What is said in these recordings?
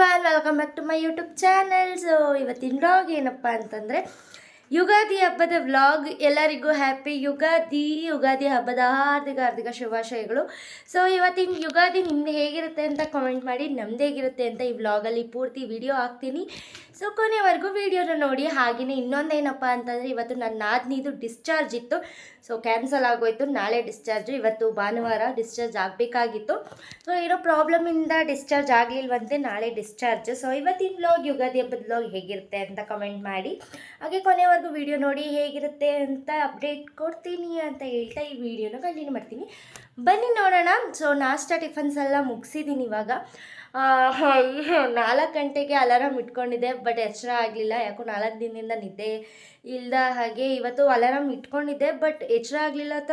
Everyone welcome back to my YouTube channel so ಇವತ್ತಿನ vlog ಏನಪ್ಪ ಅಂತಂದರೆ, ಯುಗಾದಿ ಹಬ್ಬದ ವ್ಲಾಗ್ ಎಲ್ಲರಿಗೂ ಹ್ಯಾಪಿ ಯುಗಾದಿ. ಯುಗಾದಿ ಹಬ್ಬದ ಹಾರ್ದಿಕ ಹಾರ್ದಿಕ ಶುಭಾಶಯಗಳು. ಸೊ ಇವತ್ತಿನ ಯುಗಾದಿ ನಿಮ್ದು ಹೇಗಿರುತ್ತೆ ಅಂತ ಕಾಮೆಂಟ್ ಮಾಡಿ, ನಮ್ದು ಹೇಗಿರುತ್ತೆ ಅಂತ ಈ ವ್ಲಾಗಲ್ಲಿ ಪೂರ್ತಿ ವಿಡಿಯೋ ಹಾಕ್ತೀನಿ. ಸೊ ಕೊನೆವರೆಗೂ ವಿಡಿಯೋನ ನೋಡಿ. ಹಾಗೆಯೇ ಇನ್ನೊಂದೇನಪ್ಪ ಅಂತಂದರೆ, ಇವತ್ತು ನನ್ನ ನಾದಿನಿದು ಡಿಸ್ಚಾರ್ಜ್ ಇತ್ತು. ಸೊ ಕ್ಯಾನ್ಸಲ್ ಆಗೋಯ್ತು. ನಾಳೆ ಡಿಸ್ಚಾರ್ಜು ಇವತ್ತು ಭಾನುವಾರ ಡಿಸ್ಚಾರ್ಜ್ ಆಗಬೇಕಾಗಿತ್ತು. ಸೊ ಇರೋ ಪ್ರಾಬ್ಲಮಿಂದ ಡಿಸ್ಚಾರ್ಜ್ ಆಗಲಿಲ್ವಂತೆ, ನಾಳೆ ಡಿಸ್ಚಾರ್ಜ್ ಸೊ ಇವತ್ತಿನ ಬ್ಲಾಗ್ ಯುಗಾದಿ ಹಬ್ಬದ ಬ್ಲಾಗ್ ಹೇಗಿರುತ್ತೆ ಅಂತ ಕಮೆಂಟ್ ಮಾಡಿ. ಹಾಗೆ ಕೊನೆವರೆಗೂ ವಿಡಿಯೋ ನೋಡಿ ಹೇಗಿರುತ್ತೆ ಅಂತ ಅಪ್ಡೇಟ್ ಕೊಡ್ತೀನಿ ಅಂತ ಹೇಳ್ತಾ ಈ ವಿಡಿಯೋನ ಕಂಟಿನ್ಯೂ ಮಾಡ್ತೀನಿ. ಬನ್ನಿ ನೋಡೋಣ. ಸೊ ನಾಷ್ಟ ಟಿಫನ್ಸ್ ಎಲ್ಲ ಮುಗಿಸಿದ್ದೀನಿ ಇವಾಗ. ನಾಲ್ಕು ಗಂಟೆಗೆ ಅಲಾರಾಮ್ ಇಟ್ಕೊಂಡಿದ್ದೆ, ಬಟ್ ಎಚ್ಚರ ಆಗಲಿಲ್ಲ. ಯಾಕೋ ನಾಲ್ಕು ದಿನದಿಂದ ನಿದ್ದೆ ಇಲ್ಲದ ಹಾಗೆ ಇವತ್ತು ಅಲಾರಾಮ್ ಇಟ್ಕೊಂಡಿದ್ದೆ, ಬಟ್ ಎಚ್ಚರ ಆಗಲಿಲ್ಲ ಅಂತ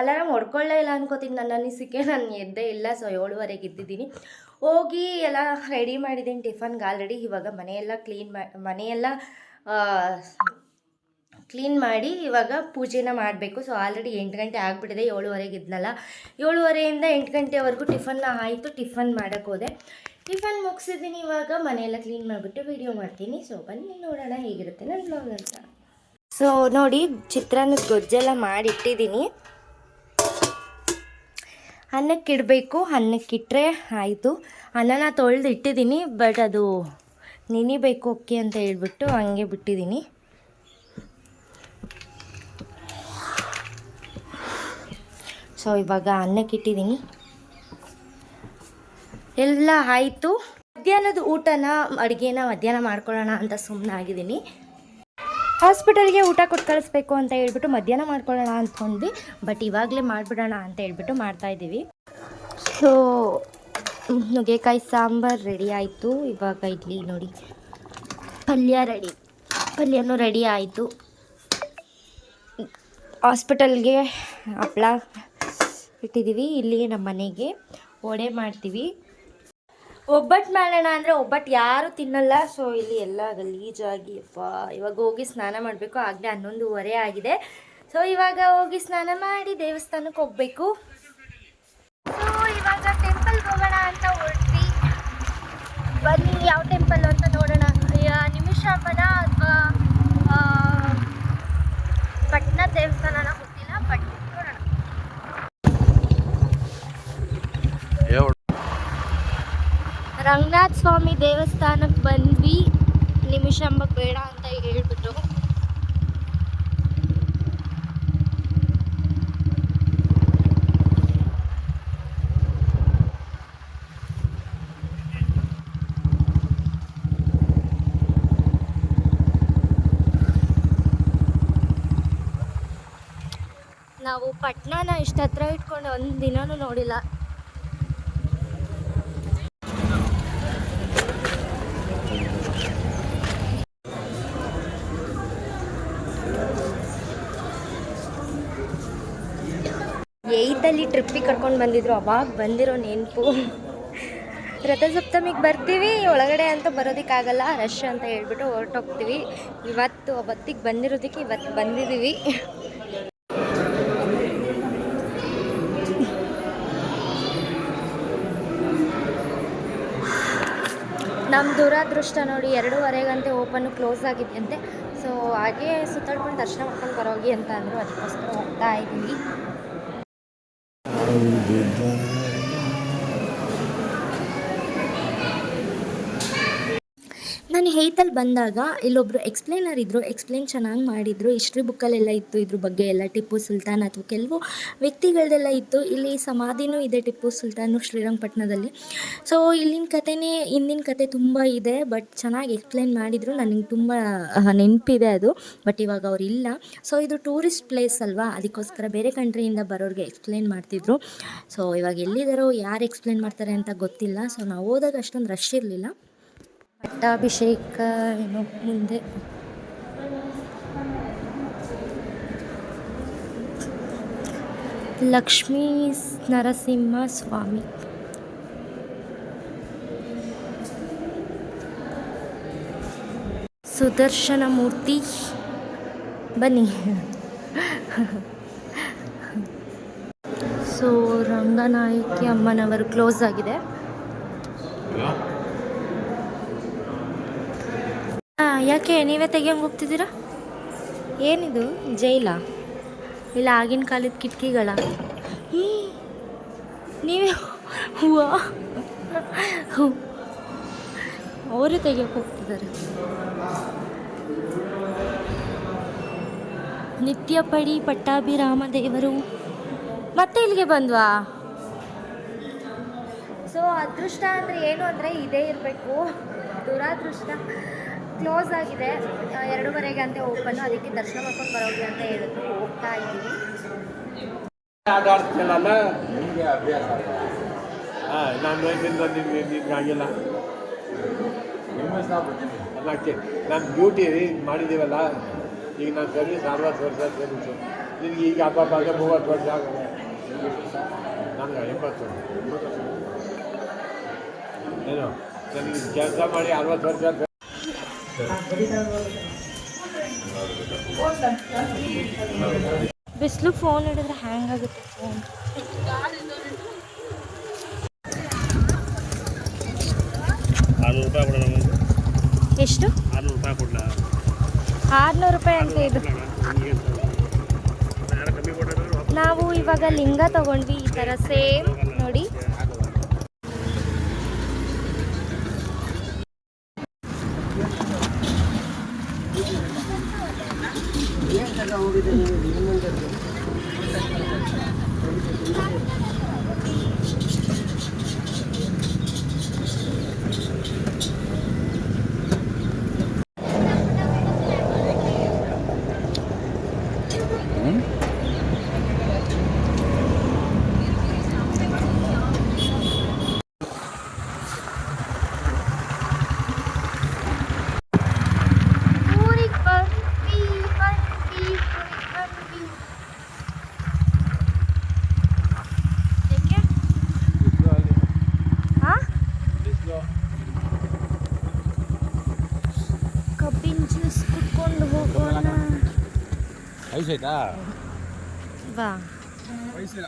ಅಲಾರಾಮ್ ಹೊಡ್ಕೊಳ್ಳೇ ಇಲ್ಲ ಅನ್ಕೋತೀನಿ. ನನ್ನ ಅನಿಸಿಕೆ ನಾನು ಎದ್ದೆ ಇಲ್ಲ, ಸೊ ಏಳುವರೆಗೆ ಇದ್ದಿದ್ದೀನಿ ಹೋಗಿ ಎಲ್ಲ ರೆಡಿ ಮಾಡಿದ್ದೀನಿ, ಟಿಫನ್ಗೆ ಆಲ್ರೆಡಿ ಇವಾಗ ಮನೆಯೆಲ್ಲ ಕ್ಲೀನ್ ಮಾ, ಮನೆಯೆಲ್ಲ ಕ್ಲೀನ್ ಮಾಡಿ ಇವಾಗ ಪೂಜೆನ ಮಾಡಬೇಕು. ಸೊ ಆಲ್ರೆಡಿ ಎಂಟು ಗಂಟೆ ಆಗಿಬಿಟ್ಟಿದೆ, ಏಳುವರೆಗೆ ಇದ್ನಲ್ಲ. ಏಳುವರೆಯಿಂದ ಎಂಟು ಗಂಟೆವರೆಗೂ ಟಿಫನ್ನ ಆಯಿತು, ಟಿಫನ್ ಮಾಡೋಕ್ಕೆ ಹೋದೆ. ಟಿಫನ್ ಮುಗಿಸಿದ್ದೀನಿ ಇವಾಗ, ಮನೆಯೆಲ್ಲ ಕ್ಲೀನ್ ಮಾಡಿಬಿಟ್ಟು ವಿಡಿಯೋ ಮಾಡ್ತೀನಿ. ಸೊ ಬನ್ನಿ ನೋಡೋಣ ಹೇಗಿರುತ್ತೆ ನನ್ನ ಬ್ಲಾಗ್ ಅಂತ. ಸೊ ನೋಡಿ ಚಿತ್ರಾನ್ನ ಗೊಜ್ಜೆಲ್ಲ ಮಾಡಿಟ್ಟಿದ್ದೀನಿ. ಅನ್ನಕ್ಕಿಡಬೇಕು ಅನ್ನಕ್ಕಿಟ್ಟರೆ ಆಯಿತು. ಅನ್ನನ ತೊಳೆದು ಇಟ್ಟಿದ್ದೀನಿ ಬಟ್ ಅದು ನೆನಿಬೇಕು ಅಕ್ಕಿ ಅಂತ ಹೇಳ್ಬಿಟ್ಟು ಹಂಗೆ ಬಿಟ್ಟಿದ್ದೀನಿ. ಸೊ ಇವಾಗ ಅನ್ನಕ್ಕೆ ಇಟ್ಟಿದ್ದೀನಿ. ಎಲ್ಲ ಆಯಿತು. ಮಧ್ಯಾಹ್ನದ ಊಟನ, ಅಡುಗೆನ ಮಧ್ಯಾಹ್ನ ಮಾಡ್ಕೊಳ್ಳೋಣ ಅಂತ ಸುಮ್ಮನೆ ಆಗಿದ್ದೀನಿ. ಹಾಸ್ಪಿಟಲ್ಗೆ ಊಟ ಕೊಟ್ಟು ಕಳಿಸ್ಬೇಕು ಅಂತ ಹೇಳ್ಬಿಟ್ಟು ಮಧ್ಯಾಹ್ನ ಮಾಡ್ಕೊಳ್ಳೋಣ ಅಂದ್ಕೊಂಡ್ವಿ ಬಟ್ ಇವಾಗಲೇ ಮಾಡಿಬಿಡೋಣ ಅಂತ ಹೇಳ್ಬಿಟ್ಟು ಮಾಡ್ತಾಯಿದ್ದೀವಿ ಸೊ ನುಗ್ಗೆಕಾಯಿ ಸಾಂಬಾರು ರೆಡಿ ಆಯಿತು. ಇವಾಗ ಇಡ್ಲಿ ನೋಡಿ. ಪಲ್ಯ ರೆಡಿ. ಪಲ್ಯನೂ ರೆಡಿ ಆಯಿತು. ಹಾಸ್ಪಿಟಲ್ಗೆ ಹಪ್ಳ ಇಟ್ಟಿದ್ದೀವಿ ಇಲ್ಲಿ ನಮ್ಮ ಮನೆಗೆ ವಡೆ ಮಾಡ್ತೀವಿ. ಒಬ್ಬಟ್ಟು ಮಾಡೋಣ ಅಂದರೆ ಒಬ್ಬಟ್ಟು ಯಾರು ತಿನ್ನಲ್ಲ. ಸೊ ಇಲ್ಲಿ ಎಲ್ಲ ಗಲೀಜಾಗಿ ಅಪ್ಪ ಇವಾಗ ಹೋಗಿ ಸ್ನಾನ ಮಾಡಬೇಕು. ಆಗಲೇ ಹನ್ನೊಂದುವರೆ ಆಗಿದೆ. ಸೊ ಇವಾಗ ಹೋಗಿ ಸ್ನಾನ ಮಾಡಿ ದೇವಸ್ಥಾನಕ್ಕೆ ಹೋಗಬೇಕು. ಸೊ ಇವಾಗ ಟೆಂಪಲ್ಗೆ ಹೋಗೋಣ ಅಂತ ಹೊರಟ್ವಿ. ಬನ್ನಿ, ಯಾವ ಟೆಂಪಲ್ ಅಂತ ನೋಡೋಣ. ನಿಮಿಷ ನಿಮಿಷಾಂಬನ ಅಥವಾ ಪಟ್ನ ದೇವಸ್ಥಾನನ ಗೊತ್ತಿಲ್ಲ ಬಟ್ ನೋಡೋಣ ರಂಗನಾಥ ಸ್ವಾಮಿ ದೇವಸ್ಥಾನಕ್ಕೆ ಬಂದ್ವಿ. ನಿಮಿಷಂಬಕ್ಕೆ ಬೇಡ ಅಂತ ಹೇಳ್ಬಿಟ್ಟು. ನಾವು ಪಟ್ನಾನ ಇಷ್ಟ ಹತ್ರ ಇಟ್ಕೊಂಡು ಒಂದು ದಿನನೂ ನೋಡಿಲ್ಲ. ಏಯ್ತಲ್ಲಿ ಟ್ರಿಪ್ಪಿಗೆ ಕರ್ಕೊಂಡು ಬಂದಿದ್ರು. ಅವಾಗ ಬಂದಿರೋ ನೆನಪು. ರಥಸಪ್ತಮಿಗೆ ಬರ್ತೀವಿ, ಒಳಗಡೆ ಅಂತ ಬರೋದಕ್ಕಾಗಲ್ಲ ರಶ್ ಅಂತ ಹೇಳ್ಬಿಟ್ಟು ಹೊರಟೋಗ್ತೀವಿ. ಇವತ್ತು ಅವತ್ತಿಗೆ ಬಂದಿರೋದಕ್ಕೆ ಇವತ್ತು ಬಂದಿದ್ದೀವಿ ನಮ್ಮ ದುರಾದೃಷ್ಟ ನೋಡಿ ಎರಡೂವರೆ ಗಂಟೆ ಓಪನ್ ಕ್ಲೋಸ್ ಆಗಿದೆಯಂತೆ ಸೊ ಹಾಗೆ ಸುತ್ತಾಡ್ಕೊಂಡು ದರ್ಶನ ಮಾಡ್ಕೊಂಡು ಬರೋಗಿ ಅಂತ ಅಂದರು. ಅದಕ್ಕೋಸ್ಕರ ಹೋಗ್ತಾ ಇದ್ದೀವಿ Goodbye. ನಾನು ಹೇತಲ್ಲಿ ಬಂದಾಗ, ಇಲ್ಲೊಬ್ರು ಎಕ್ಸ್ಪ್ಲೇನರ್ ಇದ್ದರು ಎಕ್ಸ್ಪ್ಲೇನ್ ಚೆನ್ನಾಗಿ ಮಾಡಿದ್ರು. ಹಿಸ್ಟ್ರಿ ಬುಕ್ಕಲ್ಲೆಲ್ಲ ಇತ್ತು ಇದ್ರ ಬಗ್ಗೆ ಎಲ್ಲ. ಟಿಪ್ಪು ಸುಲ್ತಾನ್ ಅಥವಾ ಕೆಲವು ವ್ಯಕ್ತಿಗಳದೆಲ್ಲ ಇತ್ತು. ಇಲ್ಲಿ ಸಮಾಧಿನೂ ಇದೆ ಟಿಪ್ಪು ಸುಲ್ತಾನು ಶ್ರೀರಂಗಪಟ್ಟಣದಲ್ಲಿ ಸೊ ಇಲ್ಲಿನ ಕಥೆನೇ ಹಿಂದಿನ ಕತೆ ತುಂಬ ಇದೆ ಬಟ್ ಚೆನ್ನಾಗಿ ಎಕ್ಸ್ಪ್ಲೇನ್ ಮಾಡಿದರು. ನನಗೆ ತುಂಬ ನೆನಪಿದೆ ಅದು ಬಟ್ ಇವಾಗ ಅವ್ರು ಇಲ್ಲ. ಸೊ ಇದು ಟೂರಿಸ್ಟ್ ಪ್ಲೇಸ್ ಅಲ್ವಾ? ಅದಕ್ಕೋಸ್ಕರ ಬೇರೆ ಕಂಟ್ರಿಯಿಂದ ಬರೋರಿಗೆ ಎಕ್ಸ್ಪ್ಲೇನ್ ಮಾಡ್ತಿದ್ರು. ಸೊ ಇವಾಗ ಎಲ್ಲಿದ್ದಾರೋ ಯಾರು ಎಕ್ಸ್ಪ್ಲೇನ್ ಮಾಡ್ತಾರೆ ಅಂತ ಗೊತ್ತಿಲ್ಲ. ಸೊ ನಾವು ಹೋದಾಗ ಅಷ್ಟೊಂದು ರಶ್ ಇರಲಿಲ್ಲ. ಪಟ್ಟಾಭಿಷೇಕ ಏನು ಮುಂದೆ? ಲಕ್ಷ್ಮೀ ನರಸಿಂಹ ಸ್ವಾಮಿ. ಸುದರ್ಶನ ಮೂರ್ತಿ ಬನ್ನಿ. ಸೊ ರಂಗನಾಯಕಿ ಅಮ್ಮನವರು ಕ್ಲೋಸ್ ಆಗಿದೆ. ಯಾಕೆ, ನೀವೇ ತೆಗಿಯಂಗೆ ಹೋಗ್ತಿದ್ದೀರಾ ಏನಿದು? ಜೈಲ? ಇಲ್ಲ, ಆಗಿನ ಕಾಲದ ಕಿಟಕಿಗಳ. ಈ ನೀವೇ ಹೂವಾ? ಅವರು ತೆಗಿಯೋಕೆ ಹೋಗ್ತಿದ್ದಾರೆ ನಿತ್ಯ ಪಡಿ ಪಟ್ಟಾಭಿರಾಮ ದೇವರು. ಮತ್ತೆ ಇಲ್ಲಿಗೆ ಬಂದ್ವಾ? ಸೊ ಅದೃಷ್ಟ ಅಂದರೆ ಏನು ಅಂದರೆ ಇದೇ ಇರಬೇಕು. ದುರಾದೃಷ್ಟ. ಕ್ಲೋಸ್ ಆಗಿದೆ. ಎರಡೂವರೆಗೆ ಅಂತ ಓಪನ್ ಅದಕ್ಕೆ ದರ್ಶನ ಮಾಡ್ಕೊಂಡು ಬರೋಗಿ ಅಂತ ಹೇಳಿದ್ರು ಹೋಗ್ತಾ ಇದ್ದೀವಿ ಆಟ ನಿಮಗೆ ಅಭ್ಯಾಸ ಹಾಂ ನಾನು ವಯಸ್ಸಿಂದ ನಿಮ್ಗೆ ನಿಮ್ಗೆ ಆಗಿಲ್ಲ. ಅದಕ್ಕೆ ನಾನು ಡ್ಯೂಟಿ ಮಾಡಿದ್ದೀವಲ್ಲ ಈಗ ನಾನು ಸರ್ವಿಸ್ ಅರವತ್ತು ವರ್ಷ ಸರ್ವಿಸು ನಿನಗೆ ಈಗ ಹಬ್ಬ ಮೂವತ್ತು ವರ್ಷ ಆಗಲ್ಲ ನನಗೆ ಎಂಬತ್ತು ಏನು? ನನಗೆ ಕೆಲಸ ಮಾಡಿ ಅರವತ್ತು ವರ್ಷ ಬಿಸಿಲು ಫೋನ್ ಹಿಡಿದ್ರೆ ಹ್ಯಾಂಗ್ ಆಗುತ್ತೆ ಫೋನ್ ಎಷ್ಟು? ಆರುನೂರು ರೂಪಾಯಿ ಅಂತ ಇದು. ನಾವು ಇವಾಗ ಲಿಂಗ ತಗೊಂಡ್ವಿ, ಈ ಥರ ಸೇಮ್ ಕಬ್ಬಿನ ಜ್ಯೂಸ್ ಕುಟ್ಕೊಂಡು ಹೋಗೋಣ ವಯಸ್ಸಾಯ್ತಾ ಬಾ ವಯಸ್ಸಿಲ್ಲ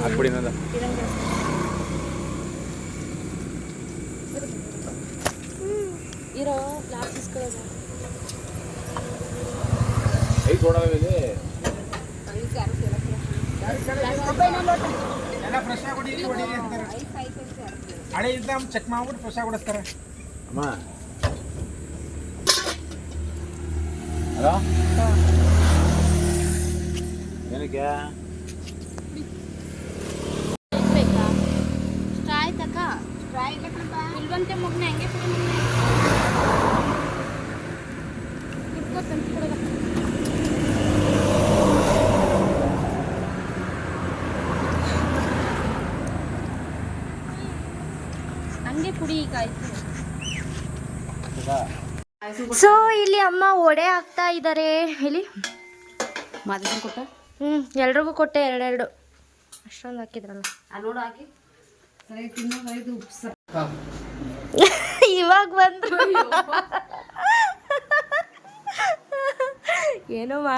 ಹಾಕ್ಬಿಡಿ ನಂದ ಇರೋ ಗ್ಲಾಸ್ ಐದು ಕೊಡೋದಿದೆ ಎಲ್ಲ ಫ್ರೆಶ್ ಆಗಿ ಅಂತಾರೆ ಹಳೆ. ಇದ್ದ ಚೆಕ್ ಮಾಡ್ಬಿಟ್ಟು ಫ್ರೆಶ್ ಆಗಿ ಹೊಡಿಸ್ತಾರೆ. ಅಮ್ಮ. ಹಲೋ? ಏನಕ್ಕೆ? ಇಲ್ವಂತೆ ಮಗ್ನ ಹೆಂಗೆ ಪುಡಿ ಕುಟ್ಕೋ ತಂದು ಕೊಡೋದ ಹಂಗೆ ಪುಡಿ ಈಗ ಆಯ್ತು ಸೊ ಇಲ್ಲಿ ಅಮ್ಮ ಒಡೆ ಆಗ್ತಾ ಇದ್ದಾರೆ ಇಲ್ಲಿ ಕೊಟ್ಟ? ಹ್ಮ್ ಎಲ್ರಿಗೂ ಕೊಟ್ಟೆ ಎರಡೆರಡು. ಅಷ್ಟೊಂದು ಹಾಕಿದ್ರಲ್ಲ. ನೋಡು ಹಾಕಿ. ಸರಿ ತಿನ್ನು ಇದು ಇವಾಗ ಬಂದ್ರು. ಏನೋ ಮಾ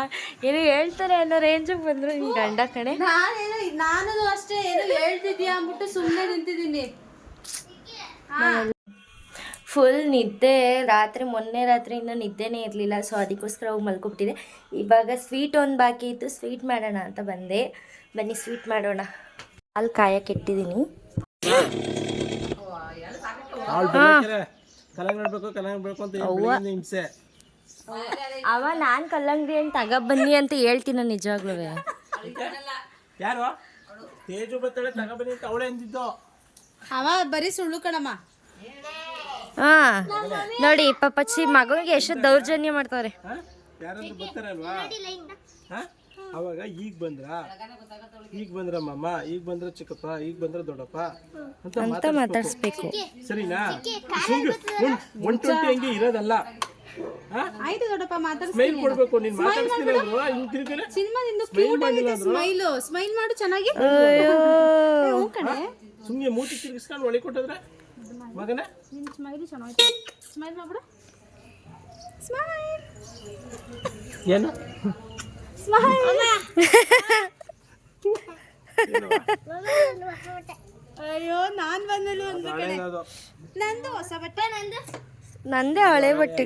ಏನೋ ಹೇಳ್ತಾರೆ ಅನ್ನೋ ರೇಂಜಿಗೆ ಬಂದ್ರು. ನಿನ್ ಗಂಡ ಕಣೆ. ನಾನೇನು ನಾನು ಅಷ್ಟೇ ಏನು ಹೇಳ್ತಿದ್ಯಾ ಅಂದ್ಬಿಟ್ಟು ಸುಮ್ಮನೆ ನಿಂತಿದ್ದೀನಿ. ಫುಲ್ ನಿದ್ದೆ ರಾತ್ರಿ ಮೊನ್ನೆ ರಾತ್ರಿಯಿಂದ ನಿದ್ದೆನೇ ಇರಲಿಲ್ಲ ಸೊ ಅದಕ್ಕೋಸ್ಕರ ಹೋಗಿ ಮಲ್ಕೊಬಿಟ್ಟಿದೆ. ಇವಾಗ ಸ್ವೀಟ್ ಒಂದು ಬಾಕಿ ಇತ್ತು ಸ್ವೀಟ್ ಮಾಡೋಣ ಅಂತ ಬಂದೆ. ಬನ್ನಿ ಸ್ವೀಟ್ ಮಾಡೋಣ. ಹಾಲು ಕಾಯಕ್ಕೆ ಇಟ್ಟಿದ್ದೀನಿ ಅವ ನಾನು ಕಲ್ಲಂಗಡಿ ಅಂತ ತಗ ಬನ್ನಿ ಅಂತ ಹೇಳ್ತೀನಿ ನಿಜವಾಗ್ಲೂ. ಯಾರು? ತೇಜು ಬತ್ತಳೆ ತಗೊಬನ್ನಿ ಅಂತ ಅವಳೇ ಅಂದಿದ್ದು. ಅವ ಬರೀ ಸುಳ್ಳು ಕಣಮ್ಮ. ಹಾ. ನೋಡಿ ಚಿ ಮಗನಿಗೆ ಎಷ್ಟು ದೌರ್ಜನ್ಯ ಮಾಡ್ತಾರೆ ಹಾ? ಯಾರಾದ್ರೂ ಬರ್ತಾರಲ್ವಾ? ಹಾ? ಅವಾಗ ಈಗ ಬಂದ್ರ? ಈಗ ಬಂದ್ರ ಮಾಮ? ಈಗ ಬಂದ್ರ ಚಿಕ್ಕಪ್ಪ? ಈಗ ಬಂದ್ರ ದೊಡ್ಡಪ್ಪ? ಅಂತ ಅಂತ ಮಾತಾಡ್ಸ್ಬೇಕು. ಸರಿನಾ? ಒನ್ ಟ್ವೆಂಟಿ ಹಂಗೆ ಇರೋದಲ್ಲ. ಆಯ್ತು ದೊಡ್ಡಪ್ಪ ಸ್ಮೈಲ್ ಕೊಡ್ಬೇಕು ನೀನ್ ಹಿಂಗ್ ಸಿನಿಮಾದಿಂದ ಮಾಡು ಚೆನ್ನಾಗಿ. ಅಯ್ಯೋ. ಸುಮ್ನೆ ಮೂತಿ ತಿರ್ಗಿಸ್ಕೊಂಡು ಒಳಿ ಕೊಟ್ಟಿದ್ರೆ? ಮಗನ? ನಿನ್ ಸ್ಮೈಲ್ ಚೆನ್ನಾಗಿ ಸ್ಮೈಲ್ ಮಾಡ್ಬಿಡು. ಏನು? ಅಯ್ಯೋ ನಾನು. ನಂದು ಹೊಸ ಬಟ್ಟೆ ನಂದು. ನಂದೇ ಹಳೆ ಬಟ್ಟೆ.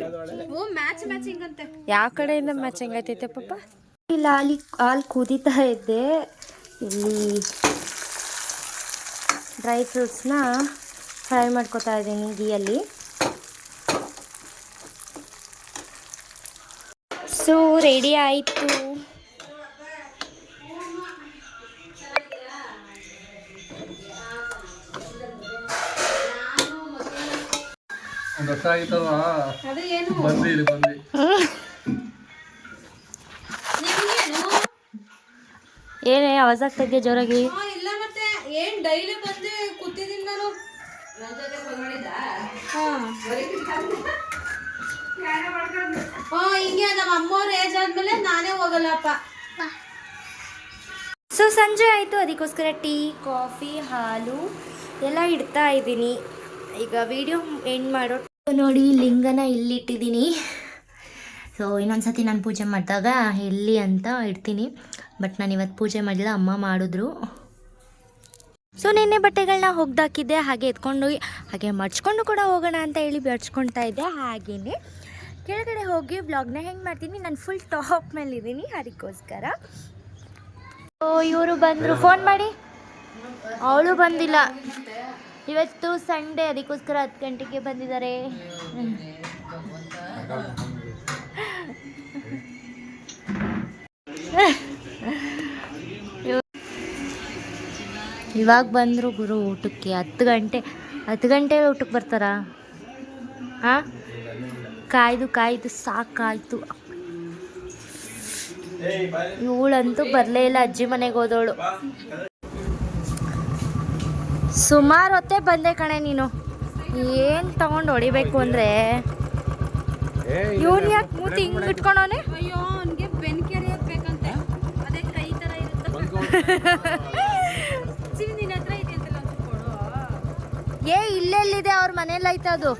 ಓ ಮ್ಯಾಚ್ ಮ್ಯಾಚಿಂಗ್ ಅಂತೆ. ಯಾವ ಕಡೆಯಿಂದ ಮ್ಯಾಚಿಂಗ್ ಆಯ್ತೈತೆ ಪಾಪ? ಇಲ್ಲ ಅಲ್ಲಿ ಅಲ್ಲಿ ಕುದೀತಾ ಇದ್ದೆ. ಇಲ್ಲಿ ಡ್ರೈ ಫ್ರೂಟ್ಸ್ನ ಫ್ರೈ ಮಾಡ್ಕೊತಾ ಇದ್ದೀನಿ ಗೀಯಲ್ಲಿ ಸೊ ರೆಡಿ ಆಯಿತು. ಒಂದು ವರ್ಷ ಅದು ಏನು? ಆವಾಜ್ ಆಗ್ತಾ ಇದೆಯಾ ಜೋರಾಗಿ? ಏನ್ ಡೈಲಿ ಬಂದು ಕೂತಿದ್ದೀನಿ ನಾನು. ಹಿಂಗೆ ನಮ್ಮ ಅಮ್ಮವ್ರ ಏಜ್ ಆದ್ಮೇಲೆ ನಾನೇ ಹೋಗಲ್ಲಪ್ಪ. ಸೊ ಸಂಜೆ ಆಯಿತು. ಅದಕ್ಕೋಸ್ಕರ ಟೀ ಕಾಫಿ ಹಾಲು ಎಲ್ಲ ಇಡ್ತಾ ಇದ್ದೀನಿ. ಈಗ ವಿಡಿಯೋ ಎಂಡ್ ಮಾಡೋ ನೋಡಿ ಲಿಂಗನ ಇಲ್ಲಿಟ್ಟಿದ್ದೀನಿ. ಸೊ ಇನ್ನೊಂದ್ಸತಿ ನಾನು ಪೂಜೆ ಮಾಡಿದಾಗ ಎಲ್ಲಿ ಅಂತ ಇಡ್ತೀನಿ. ಬಟ್ ನಾನು ಇವತ್ತು ಪೂಜೆ ಮಾಡಿಲ್ಲ. ಅಮ್ಮ ಮಾಡಿದ್ರು. ಸೊ ನಿನ್ನೆ ಬಟ್ಟೆಗಳನ್ನ ಹೋಗ್ದಾಕಿದ್ದೆ ಹಾಗೆ ಎತ್ಕೊಂಡು ಹಾಗೆ ಮಡ್ಚ್ಕೊಂಡು ಕೂಡ ಹೋಗೋಣ ಅಂತ ಹೇಳಿ ಬಡ್ಚ್ಕೊಳ್ತಾ ಇದ್ದೆ. ಹಾಗೆಯೇ ಕೆಳಗಡೆ ಹೋಗಿ ವ್ಲಾಗ್ನ ಹೆಂಗೆ ಮಾಡ್ತೀನಿ ನಾನು ಫುಲ್ ಟಾಪ್ ಮೇಲಿದ್ದೀನಿ ಅದಕ್ಕೋಸ್ಕರ ಓ ಇವರು ಬಂದರು. ಫೋನ್ ಮಾಡಿ. ಅವಳು ಬಂದಿಲ್ಲ. ಇವತ್ತು ಸಂಡೇ ಅದಕ್ಕೋಸ್ಕರ ಹತ್ತು ಗಂಟೆಗೆ ಬಂದಿದ್ದಾರೆ. ಇವಾಗ ಬಂದರು ಗುರು ಊಟಕ್ಕೆ ಹತ್ತು ಗಂಟೆ ಹತ್ತು ಗಂಟೆಗೆ ಊಟಕ್ಕೆ ಬರ್ತಾರಾ? ಹಾಂ ಕಾಯ್ದು ಕಾಯ್ದು ಸಾಕಾಯ್ತು. ಇವಳಂತೂ ಬರಲೇ ಇಲ್ಲ ಅಜ್ಜಿ ಮನೆಗೆ ಹೋದವಳು. ಸುಮಾರು ಹೊತ್ತೇ ಬಂದೆ ಕಣೆ ನೀನು. ಏನು ತಗೊಂಡು ಹೊಡಿಬೇಕು ಅಂದರೆ? ಇವನು ಯಾಕೆ ಮೂತಿ ಹಿಂಗೆ ಇಟ್ಕೊಂಡವನೆ? ಅಯ್ಯೋ ಅವನಿಗೆ ಬೆನ್ಕೆರೆ ಬೇಕಂತೆ ಅದೇ ಕೈ ಥರ ಇರುತ್ತೆ. ಏ ಇಲ್ಲೆಲ್ಲಿದೆ ಅವ್ರ ಮನೇಲಿ ಐತೆ ಅದು?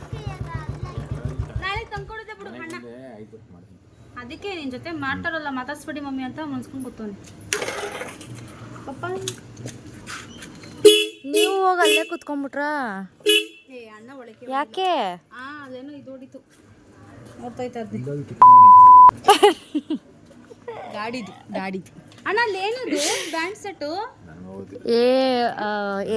ನಾಳೆ ತಂದ್ಕೊಡುತ್ತೆ ಬಿಡು ಅಣ್ಣ. ಅದಕ್ಕೆ ನಿನ್ ಜೊತೆ ಮಾಡ್ತಾರಲ್ಲ ಮಾತಾಡ್ಸ್ಬೇಡಿ ಮಮ್ಮಿ ಅಂತ ಮುನ್ಸ್ಕೊಂಡ್ ಕೂತವನೆ. ಪಪ್ಪ ನೀವು ಹೋಗಿ ಅಲ್ಲೇ ಕುತ್ಕೊಂಡ್ಬಿಟ್ರ? ಏ ಅಣ್ಣ ಒಳಗೆ ಯಾಕೆ? ಆ ಅದೇನೋ ಇದು ಹೊಡಿತು ಗಾಡಿದು ಗಾಡಿದು. ಅಣ್ಣ ಅಲ್ಲಿ ಏನದು ಬ್ಯಾಂಡ್ ಸೆಟ್ ಏ ಆ, ಏ